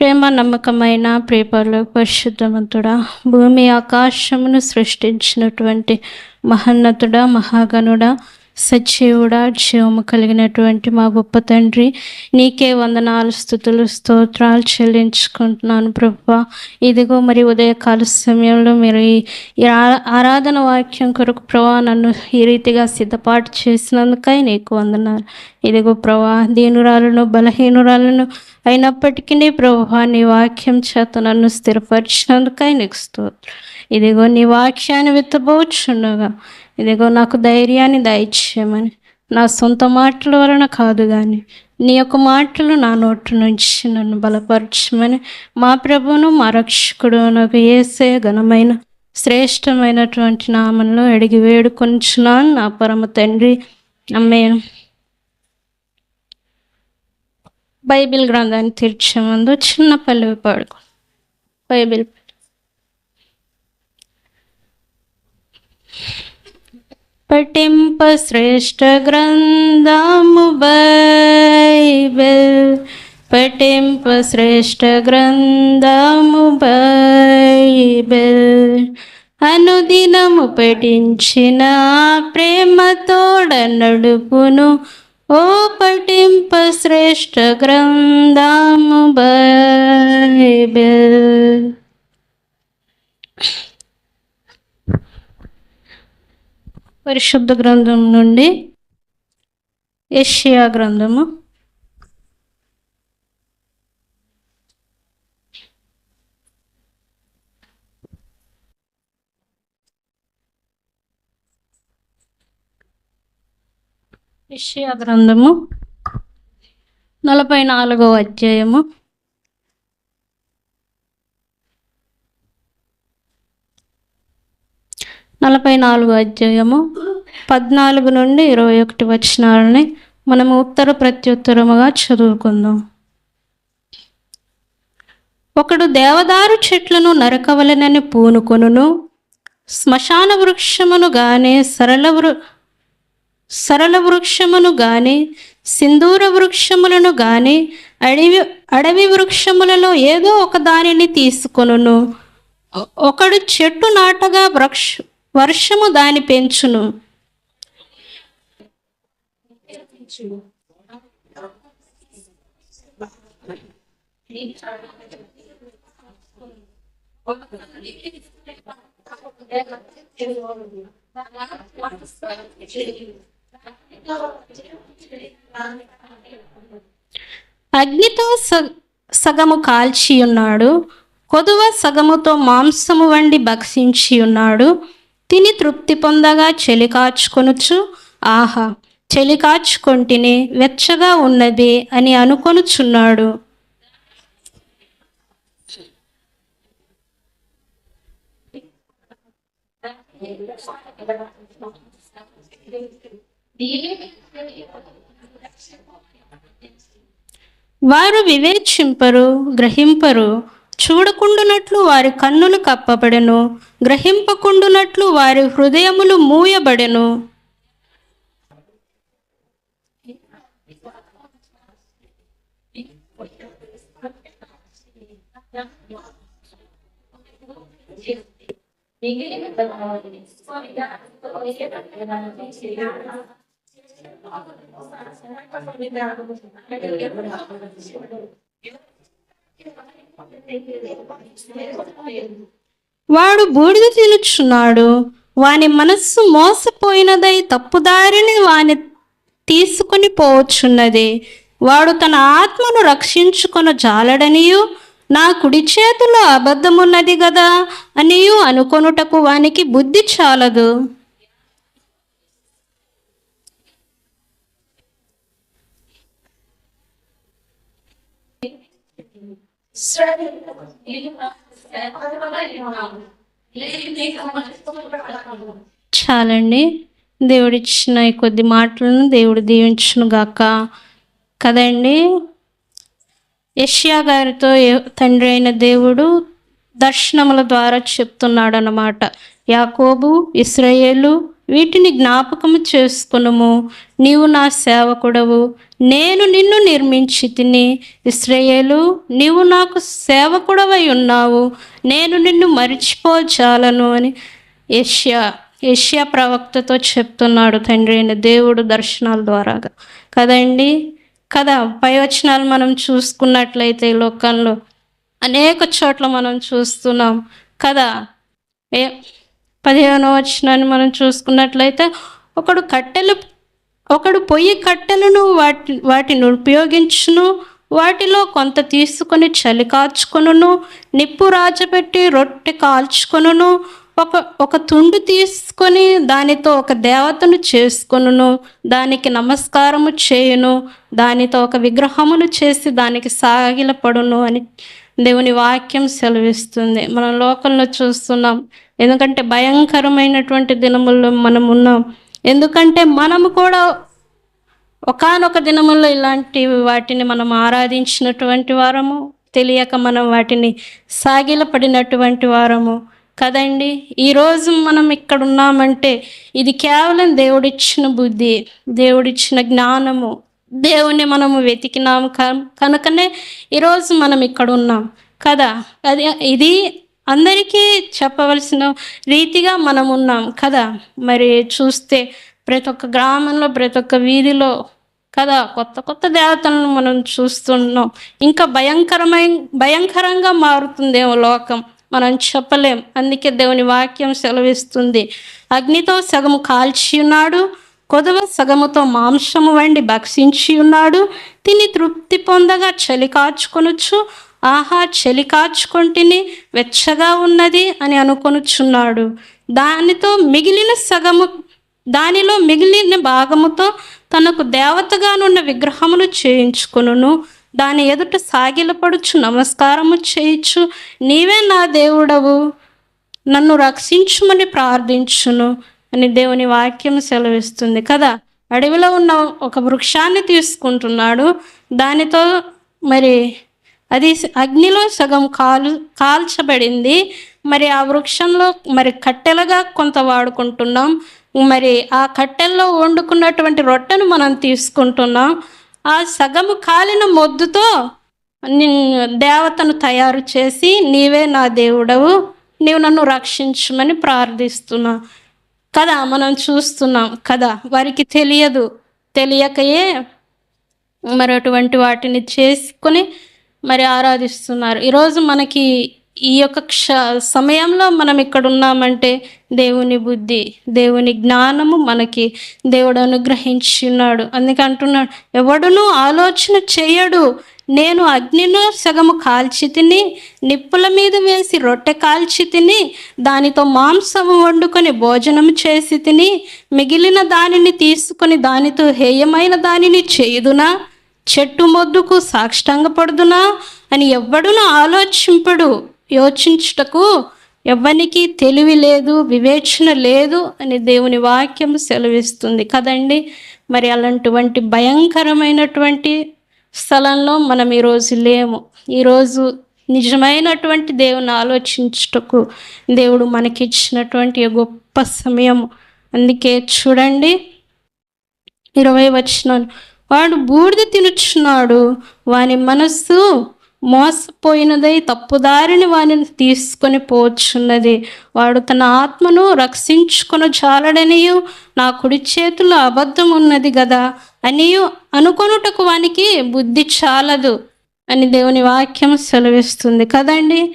ప్రేమ నమ్మకమైన ప్రేపర్లో పరిశుద్ధవంతుడా భూమి ఆకాశమును సృష్టించినటువంటి మహన్నతుడా మహాగణుడా సజీవుడా జీవము కలిగినటువంటి మా గొప్ప తండ్రి నీకే వందనాలు స్థుతులు స్తోత్రాలు చెల్లించుకుంటున్నాను ప్రభా ఇదిగో మరి ఉదయకాల సమయంలో మీరు ఈ ఆ- ఆరాధన వాక్యం కొరకు ప్రభా నన్ను ఈ రీతిగా సిద్ధపాటు చేసినందుకై నీకు వందనాలు. ఇదిగో ప్రభా దీనురాలను బలహీనురాలను అయినప్పటికీ ప్రభా నీ వాక్యం చేత నన్ను స్థిరపరిచినందుకై నీకు స్తోత్రం. ఇదిగో నీ వాక్యాన్ని విత్తబోచుండగా ఇదిగో నాకు ధైర్యాన్ని దయచేయమని. నా సొంత మాటల వలన కాదు కానీ నీ యొక్క మాటలు నా నోటి నుంచి నన్ను బలపరచమని మా ప్రభువును మా రక్షకుడు నాకు ఏసే ఘనమైన శ్రేష్టమైనటువంటి నామంలో అడిగి వేడుకొంచున్నాను. నా పరమ తండ్రి. అమ్మేను బైబిల్ గ్రంథాన్ని తీర్చే ముందు చిన్న పల్లవి పాడుకో. బైబిల్. పఠింప శ్రేష్ఠ గ్రంథము బైబిల్. పఠింప శ్రేష్ఠ గ్రంథము బైబిల్. అనుదినము పఠించిన ప్రేమతోడ నడుపును. ఓ పఠింప శ్రేష్ఠ గ్రంథము బైబిల్. పరిశుద్ధ గ్రంథం నుండి ఏషియా గ్రంథము. ఏషియా గ్రంథము నలభై నాలుగో అధ్యాయము. నలభై నాలుగు అధ్యాయము పద్నాలుగు నుండి ఇరవై ఒకటి వచనాలని మనము ఉత్తర ప్రత్యుత్తరముగా చదువుకుందాం. ఒకడు దేవదారు చెట్లను నరకవలనని పూనుకొనును శ్మశాన వృక్షమును గాని సరళ వృ సరళ వృక్షమును గాని సింధూర వృక్షములను గాని అడవి అడవి వృక్షములలో ఏదో ఒక దానిని తీసుకొనును. ఒకడు చెట్టు నాటగా వృక్ష వర్షము దాని పెంచును. అగ్నితో స- సగము కాల్చి ఉన్నాడు కొదువ సగముతో మాంసము వండి భక్షించి ఉన్నాడు తిని తృప్తి పొందగా చెలికాచుకొనుచు ఆహా చెలి కాచుకొంటిని వెచ్చగా ఉన్నది అని అనుకొనుచున్నాడు. వారు వివేచింపరు గ్రహింపరు. చూడకుండునట్లు వారి కన్నులు కప్పబడెను గ్రహింపకుండునట్లు వారి హృదయములు మూయబడెను. వాడు బూడిద తినుచున్నాడు వాని మనస్సు మోసపోయినదై తప్పుదారిని వాని తీసుకొని పోవచ్చున్నది. వాడు తన ఆత్మను రక్షించుకొన జాలడనియు నా కుడి చేతిలో అబద్ధమున్నది గదా అనియు అనుకొనుటకు వానికి బుద్ధి చాలదు. చాలండి. దేవుడిచ్చిన ఈ కొద్ది మాటలను దేవుడు దీవించును గాక. కదండి? యష్యా గారితో తండ్రి అయిన దేవుడు దర్శనముల ద్వారా చెప్తున్నాడు అన్నమాట యాకోబు ఇస్రాయేలు వీటిని జ్ఞాపకము చేసుకునుము. నీవు నా సేవకుడవు. నేను నిన్ను నిర్మించి తిని ఇస్రయేలు నీవు నాకు సేవకుడవై ఉన్నావు. నేను నిన్ను మరిచిపోచాలను అని యష్యా యష్యా ప్రవక్తతో చెప్తున్నాడు తండ్రి అయిన దేవుడు దర్శనాల ద్వారాగా. కదండి? కదా పైవచనాలు మనం చూసుకున్నట్లయితే ఈ లోకంలో అనేక చోట్ల మనం చూస్తున్నాం. కదా? ఏ పదిహేనో వచనాన్ని మనం చూసుకున్నట్లయితే ఒకడు కట్టెలు ఒకడు పొయ్యి కట్టెలను వాటి వాటిని ఉపయోగించును వాటిలో కొంత తీసుకొని చలి కాచుకొనును నిప్పు రాజబెట్టి రొట్టె కాల్చుకొనును ఒక ఒక తుండు తీసుకొని దానితో ఒక దేవతను చేసుకొనును దానికి నమస్కారము చేయును దానితో ఒక విగ్రహమును చేసి దానికి సాగిలపడును అని దేవుని వాక్యం సెలవిస్తుంది. మనం లోకంలో చూస్తున్నాం. ఎందుకంటే భయంకరమైనటువంటి దినముల్లో మనం ఉన్నాం. ఎందుకంటే మనము కూడా ఒకానొక దినముల్లో ఇలాంటి వాటిని మనం ఆరాధించినటువంటి వారము తెలియక మనం వాటిని సాగిలపడినటువంటి వారము. కదండి? ఈరోజు మనం ఇక్కడ ఉన్నామంటే ఇది కేవలం దేవుడిచ్చిన బుద్ధి దేవుడిచ్చిన జ్ఞానము దేవుని మనము వెతికినాము కనుకనే ఈరోజు మనం ఇక్కడ ఉన్నాం. కదా? అది ఇది అందరికీ చెప్పవలసిన రీతిగా మనం ఉన్నాం. కదా? మరి చూస్తే ప్రతి ఒక్క గ్రామంలో ప్రతి ఒక్క వీధిలో కదా? కొత్త కొత్త దేవతలను మనం చూస్తున్నాం. ఇంకా భయంకరమైన భయంకరంగా మారుతుందేమో లోకం. మనం చెప్పలేం. అందుకే దేవుని వాక్యం సెలవిస్తుంది. అగ్నితో సగము కాల్చి ఉన్నాడు. కొదవ సగముతో మాంసము వండి భక్షించి ఉన్నాడు. తిని తృప్తి పొందగా చలి కాచుకొనొచ్చు ఆహా చలి కాచుకొంటిని వెచ్చగా ఉన్నది అని అనుకొనుచున్నాడు. దానితో మిగిలిన సగము దానిలో మిగిలిన భాగముతో తనకు దేవతగానున్న విగ్రహములు చేయించుకును దాని ఎదుట సాగిలపడుచు నమస్కారము చేయించు నీవే నా దేవుడవు నన్ను రక్షించుమని ప్రార్థించును. అని దేవుని వాక్యం సెలవిస్తుంది. కదా? అడవిలో ఉన్న ఒక వృక్షాన్ని తీసుకుంటున్నాడు. దానితో మరి అది అగ్నిలో సగం కాలు కాల్చబడింది. మరి ఆ వృక్షంలో మరి కట్టెలుగా కొంత వాడుకుంటున్నాం. మరి ఆ కట్టెల్లో వండుకున్నటువంటి రొట్టెను మనం తీసుకుంటున్నాం. ఆ సగము కాలిన మొద్దుతో దేవతను తయారు చేసి నీవే నా దేవుడవు. నీవు నన్ను రక్షించమని ప్రార్థిస్తున్నా. కదా మనం చూస్తున్నాం కదా వారికి తెలియదు. తెలియకయే మరి అటువంటి వాటిని చేసుకొని మరి ఆరాధిస్తున్నారు. ఈరోజు మనకి ఈ యొక్క క్ష సమయంలో మనం ఇక్కడ ఉన్నామంటే దేవుని బుద్ధి దేవుని జ్ఞానము మనకి దేవుడు అనుగ్రహించి ఉన్నాడు అందుకే అంటున్నాడు ఎవడునూ ఆలోచన చేయడు. నేను అగ్నిలో సగము కాల్చి తిని నిప్పుల మీద వేసి రొట్టె కాల్చి తిని దానితో మాంసము వండుకొని భోజనం చేసి తిని మిగిలిన దానిని తీసుకొని దానితో హేయమైన దానిని చేయుదునా? చెట్టు మొద్దుకు సాక్షాంగపడుదునా? అని ఎవ్వడును ఆలోచింపడు. యోచించుటకు ఎవ్వనికి తెలివి లేదు వివేచన లేదు అని దేవుని వాక్యం సెలవిస్తుంది. కదండి మరి అలాంటివంటి భయంకరమైనటువంటి స్థలంలో మనం ఈరోజు లేము. ఈరోజు నిజమైనటువంటి దేవుని ఆలోచించుటకు దేవుడు మనకిచ్చినటువంటి గొప్ప సమయం అందుకే చూడండి ఇరవై వచ్చినాను వాడు బూడిద తినుచున్నాడు వాని మనస్సు మోసపోయినదై తప్పుదారిని వానిని తీసుకొని పోచున్నది. వాడు తన ఆత్మను రక్షించుకొని చాలడనియు నా కుడి చేతుల్లో అబద్ధం ఉన్నది కదా అనియు అనుకొనుటకు వానికి బుద్ధి చాలదు అని దేవుని వాక్యం సెలవిస్తుంది. కదండి?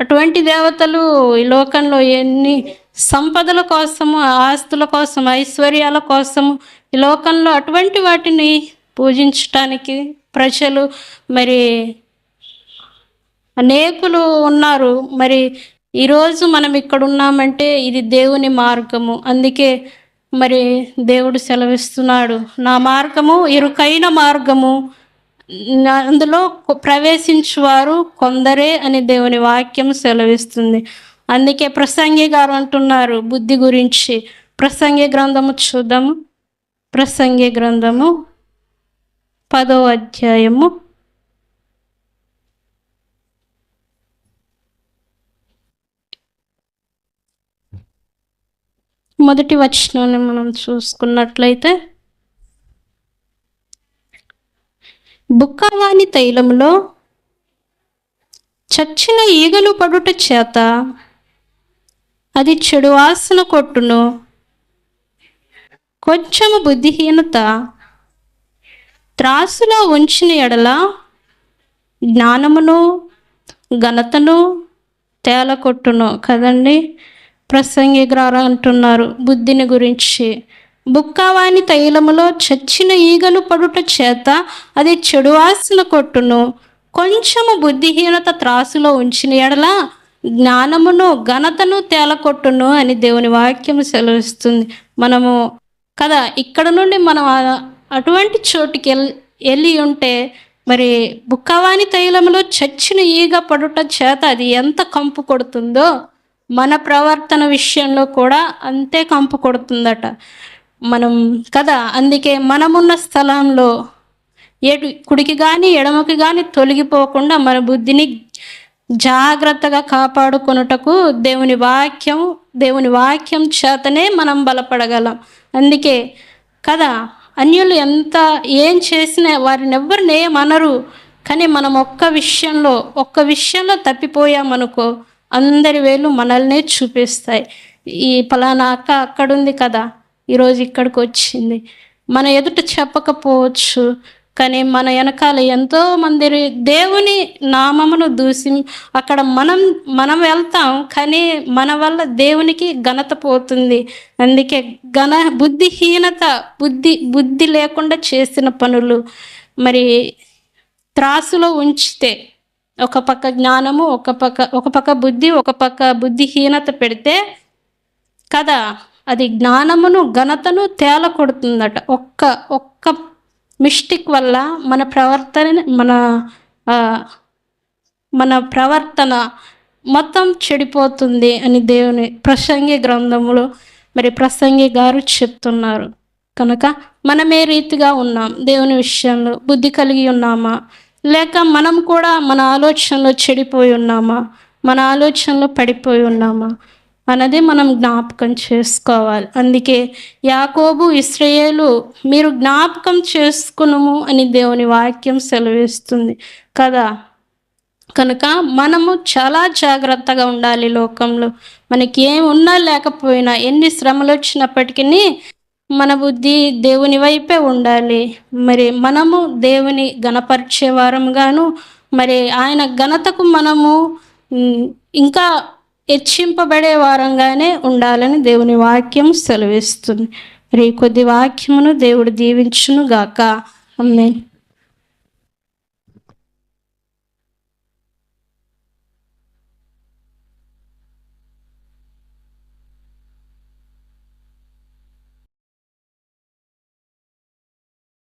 అటువంటి దేవతలు ఈ లోకంలో ఎన్ని సంపదల కోసము ఆస్తుల కోసం ఐశ్వర్యాల కోసము ఈ లోకంలో అటువంటి వాటిని పూజించటానికి ప్రజలు మరి అనేకులు ఉన్నారు. మరి ఈరోజు మనం ఇక్కడ ఉన్నామంటే ఇది దేవుని మార్గము. అందుకే మరి దేవుడు సెలవిస్తున్నాడు నా మార్గము ఇరుకైన మార్గము. అందులో ప్రవేశించువారు కొందరే అని దేవుని వాక్యం సెలవిస్తుంది. అందుకే ప్రసంగి గారు అంటున్నారు బుద్ధి గురించి. ప్రసంగి గ్రంథము చూద్దాము. ప్రసంగి గ్రంథము పదో అధ్యాయము మొదటి వచనాన్ని మనం చూసుకున్నట్లయితే బుక్కవాని తైలంలో చచ్చిన ఈగలు పడుట చేత అది చెడు వాసన కొట్టును. కొంచెము బుద్ధిహీనత త్రాసులో ఉంచిన ఎడల జ్ఞానమును ఘనతను తేల కొట్టును కదండి? ప్రసంగిగ్రారా అంటున్నారు బుద్ధిని గురించి. బుక్కవాని తైలములో చచ్చిన ఈగలు పడుట చేత అది చెడు వాసన కొట్టును. కొంచెము బుద్ధిహీనత త్రాసులో ఉంచిన ఎడల జ్ఞానమును ఘనతను తేలకొట్టును అని దేవుని వాక్యం సెలవిస్తుంది. మనము కదా ఇక్కడ నుండి మనం అటువంటి చోటుకి వెళ్ళి వెళ్ళి ఉంటే మరి బుక్కవాని తైలంలో చచ్చిన ఈగ పడుట చేత అది ఎంత కంపు కొడుతుందో మన ప్రవర్తన విషయంలో కూడా అంతే కంపు కొడుతుందట. మనం కదా? అందుకే మనమున్న స్థలంలో ఎటు కుడికి కానీ ఎడమకి కానీ తొలగిపోకుండా మన బుద్ధిని జాగ్రత్తగా కాపాడుకొనుటకు దేవుని వాక్యం దేవుని వాక్యం చేతనే మనం బలపడగలం. అందుకే కదా? అన్యులు ఎంత ఏం చేసినా వారిని ఎవ్వరిని ఏమనరు కానీ మనం ఒక్క విషయంలో ఒక్క విషయంలో తప్పిపోయామనుకో అందరి వేలు మనల్నే చూపిస్తాయి. ఈ ఫలానా అక్క అక్కడుంది కదా ఈరోజు ఇక్కడికి వచ్చింది. మన ఎదుట చెప్పకపోవచ్చు కానీ మన వెనకాల ఎంతో మంది దేవుని నామమును దూసి అక్కడ మనం మనం వెళ్తాం కానీ మన వల్ల దేవునికి ఘనత పోతుంది. అందుకే ఘన బుద్ధిహీనత బుద్ధి బుద్ధి లేకుండా చేసిన పనులు. మరి త్రాసులో ఉంచితే ఒక పక్క జ్ఞానము ఒక పక్క ఒక పక్క బుద్ధి ఒక పక్క బుద్ధిహీనత పెడితే కదా అది జ్ఞానమును ఘనతను తేల కొడుతుందట ఒక్క ఒక్క మిస్టేక్ వల్ల మన ప్రవర్తన మన మన ప్రవర్తన మొత్తం చెడిపోతుంది అని దేవుని ప్రసంగి గ్రంథములో మరి ప్రసంగి గారు చెప్తున్నారు. కనుక మనమే రీతిగా ఉన్నాం దేవుని విషయంలో. బుద్ధి కలిగి ఉన్నామా? లేక మనం కూడా మన ఆలోచనలో చెడిపోయి ఉన్నామా? మన ఆలోచనలో పడిపోయి ఉన్నామా? అన్నది మనం జ్ఞాపకం చేసుకోవాలి. అందుకే యాకోబు ఇస్రయేలు మీరు జ్ఞాపకం చేసుకునుము అని దేవుని వాక్యం సెలవిస్తుంది కదా? కనుక మనము చాలా జాగ్రత్తగా ఉండాలి లోకంలో. మనకి ఏం ఉన్నా లేకపోయినా ఎన్ని శ్రమలు వచ్చినప్పటికీ మన బుద్ధి దేవుని వైపే ఉండాలి. మరి మనము దేవుని గణపరిచే వారంగాను మరి ఆయన ఘనతకు మనము ఇంకా హెచ్చింపబడే వారంగానే ఉండాలని దేవుని వాక్యం సెలవిస్తుంది. మరి కొద్ది వాక్యమును దేవుడు దీవించును గాక అమ్మే